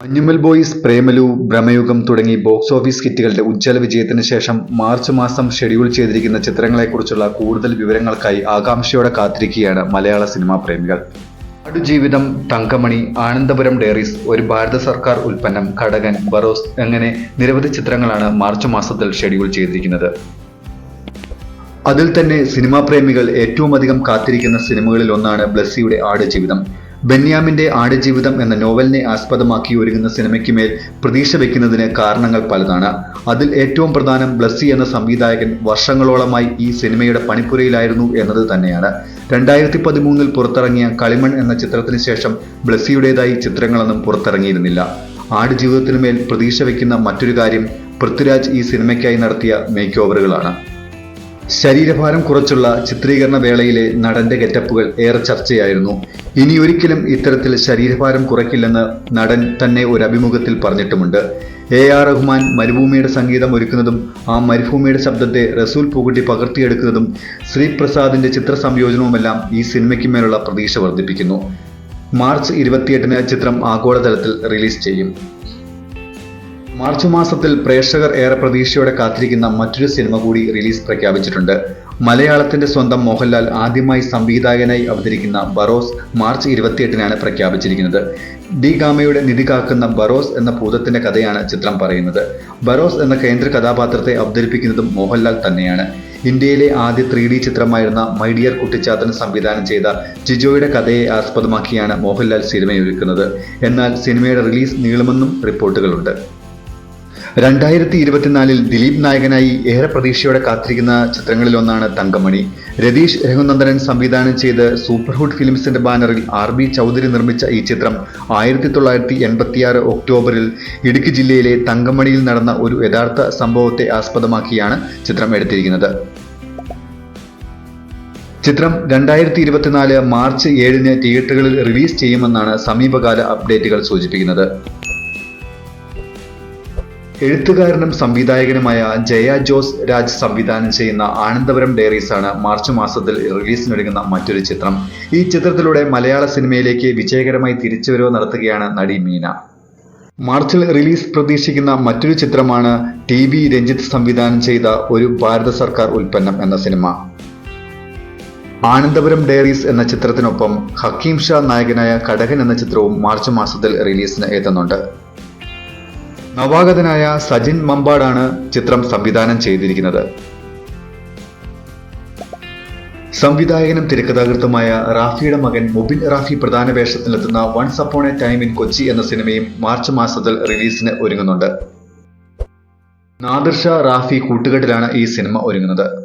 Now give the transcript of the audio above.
Manjummel boys Premalu Bramayugam തുടങ്ങി box office ഹിറ്റുകളുടെ ഉജ്ജ്വല വിജയത്തിന് ശേഷം മാർച്ച് മാസം ഷെഡ്യൂൾ ചെയ്തിരിക്കുന്ന ചിത്രങ്ങളെക്കുറിച്ചുള്ള കൂടുതൽ വിവരങ്ങൾക്കായി ആകാംക്ഷയോടെ കാത്തിരിക്കുകയാണ് മലയാള സിനിമാ പ്രേമികൾ. അടുജീവിതം തങ്കമണി ആനന്ദപുരം ഡയറീസ് ഒരു ഭാരത സർക്കാർ ഉൽപ്പന്നം ഘടകൻ ബറോസ് അങ്ങനെ നിരവധി ചിത്രങ്ങളാണ് മാർച്ച് മാസത്തിൽ ഷെഡ്യൂൾ ചെയ്തിരിക്കുന്നത്. അതിൽ തന്നെ സിനിമാ പ്രേമികൾ ഏറ്റവും അധികം കാത്തിരിക്കുന്ന സിനിമകളിൽ ഒന്നാണ് ബ്ലസ്സിയുടെ ആടുജീവിതം. ബെന്യാമിന്റെ ആടുജീവിതം എന്ന നോവലിനെ ആസ്പദമാക്കി ഒരുങ്ങുന്ന സിനിമയ്ക്ക് മേൽ പ്രതീക്ഷ വയ്ക്കുന്നതിന് കാരണങ്ങൾ പലതാണ്. അതിൽ ഏറ്റവും പ്രധാനം ബ്ലസ്സി എന്ന സംവിധായകൻ വർഷങ്ങളോളമായി ഈ സിനിമയുടെ പണിപ്പുരയിലായിരുന്നു എന്നത് തന്നെയാണ്. രണ്ടായിരത്തി പതിമൂന്നിൽ പുറത്തിറങ്ങിയ കളിമൺ എന്ന ചിത്രത്തിന് ശേഷം ബ്ലസ്സിയുടേതായി ചിത്രങ്ങളൊന്നും പുറത്തിറങ്ങിയിരുന്നില്ല. ആടുജീവിതത്തിനു മേൽ പ്രതീക്ഷ വയ്ക്കുന്ന മറ്റൊരു കാര്യം പൃഥ്വിരാജ് ഈ സിനിമയ്ക്കായി നടത്തിയ മേക്ക് ഓവറുകളാണ് ശരീരഭാരം കുറച്ചുള്ള ചിത്രീകരണ വേളയിലെ നടന്റെ ഗെറ്റപ്പുകൾ ഏറെ ചർച്ചയായിരുന്നു. ഇനി ഒരിക്കലും ഇത്തരത്തിൽ ശരീരഭാരം കുറയ്ക്കില്ലെന്ന് നടൻ തന്നെ ഒരു അഭിമുഖത്തിൽ പറഞ്ഞിട്ടുമുണ്ട്. എ ആർ റഹ്മാൻ മരുഭൂമിയുടെ സംഗീതം ഒരുക്കുന്നതും ആ മരുഭൂമിയുടെ ശബ്ദത്തെ റസൂൽ പൂകുട്ടി പകർത്തിയെടുക്കുന്നതും ശ്രീപ്രസാദിന്റെ ചിത്ര സംയോജനവുമെല്ലാം ഈ സിനിമയ്ക്ക് മേലുള്ള പ്രതീക്ഷ വർദ്ധിപ്പിക്കുന്നു. മാർച്ച് ഇരുപത്തിയെട്ടിന് ചിത്രം ആഗോളതലത്തിൽ റിലീസ് ചെയ്യും. മാർച്ച് മാസത്തിൽ പ്രേക്ഷകർ ഏറെ പ്രതീക്ഷയോടെ കാത്തിരിക്കുന്ന മറ്റൊരു സിനിമ കൂടി റിലീസ് പ്രഖ്യാപിച്ചിട്ടുണ്ട്. മലയാളത്തിന്റെ സ്വന്തം മോഹൻലാൽ ആദ്യമായി സംവിധായകനായി അവതരിക്കുന്ന ബറോസ് മാർച്ച് ഇരുപത്തിയെട്ടിനാണ് പ്രഖ്യാപിച്ചിരിക്കുന്നത്. ഡി ഗാമയുടെ നിധി കാക്കുന്ന ബറോസ് എന്ന ഭൂതത്തിന്റെ കഥയാണ് ചിത്രം പറയുന്നത്. ബറോസ് എന്ന കേന്ദ്ര കഥാപാത്രത്തെ അവതരിപ്പിക്കുന്നതും മോഹൻലാൽ തന്നെയാണ്. ഇന്ത്യയിലെ ആദ്യ ത്രീ ഡി ചിത്രമായിരുന്ന മൈഡിയർ കുട്ടിച്ചാത്തൻ സംവിധാനം ചെയ്ത ജിജോയുടെ കഥയെ ആസ്പദമാക്കിയാണ് മോഹൻലാൽ സിനിമയൊരുക്കുന്നത്. എന്നാൽ സിനിമയുടെ റിലീസ് നീളുമെന്നും റിപ്പോർട്ടുകളുണ്ട്. രണ്ടായിരത്തി ഇരുപത്തിനാലിൽ ദിലീപ് നായകനായി ഏറെ പ്രതീക്ഷയോടെ കാത്തിരിക്കുന്ന ചിത്രങ്ങളിലൊന്നാണ് തങ്കമണി. രതീഷ് രഘുനന്ദനൻ സംവിധാനം ചെയ്ത് സൂപ്പർഹുഡ് ഫിലിംസിന്റെ ബാനറിൽ ആർ ബി ചൗധരി നിർമ്മിച്ച ഈ ചിത്രം ആയിരത്തി തൊള്ളായിരത്തി എൺപത്തിയാറ് ഒക്ടോബറിൽ ഇടുക്കി ജില്ലയിലെ തങ്കമണിയിൽ നടന്ന ഒരു യഥാർത്ഥ സംഭവത്തെ ആസ്പദമാക്കിയാണ് ചിത്രം എടുത്തിരിക്കുന്നത്. ചിത്രം രണ്ടായിരത്തി ഇരുപത്തിനാല് മാർച്ച് ഏഴിന് തിയേറ്ററുകളിൽ റിലീസ് ചെയ്യുമെന്നാണ് സമീപകാല അപ്ഡേറ്റുകൾ സൂചിപ്പിക്കുന്നത്. എഴുത്തുകാരനും സംവിധായകനുമായ ജയ ജോസ് രാജ് സംവിധാനം ചെയ്യുന്ന ആനന്ദപുരം ഡയറീസ് ആണ് മാർച്ച് മാസത്തിൽ റിലീസിനൊരുങ്ങുന്ന മറ്റൊരു ചിത്രം. ഈ ചിത്രത്തിലൂടെ മലയാള സിനിമയിലേക്ക് വിജയകരമായി തിരിച്ചുവരവ് നടത്തുകയാണ് നടി മീന. മാർച്ചിൽ റിലീസ് പ്രതീക്ഷിക്കുന്ന മറ്റൊരു ചിത്രമാണ് ടി വി രഞ്ജിത്ത് സംവിധാനം ചെയ്ത ഒരു ഭാരത സർക്കാർ ഉൽപ്പന്നം എന്ന സിനിമ. ആനന്ദപുരം ഡയറീസ് എന്ന ചിത്രത്തിനൊപ്പം ഹക്കീം ഷാ നായകനായ കടകൻ എന്ന ചിത്രവും മാർച്ച് മാസത്തിൽ റിലീസിന് എത്തുന്നുണ്ട്. നവാഗതനായ സജിൻ മമ്പാടാണ് ചിത്രം സംവിധാനം ചെയ്തിരിക്കുന്നത്. സംവിധായകനും തിരക്കഥാകൃത്തുമായ റാഫിയുടെ മകൻ മുബിൻ റാഫി പ്രധാന വേഷത്തിലെത്തുന്ന once upon a time in Kochi എന്ന സിനിമയും മാർച്ച് മാസത്തിൽ റിലീസിന് ഒരുങ്ങുന്നുണ്ട്. നാദിർഷ റാഫി കൂട്ടുകെട്ടിലാണ് ഈ സിനിമ ഒരുങ്ങുന്നത്.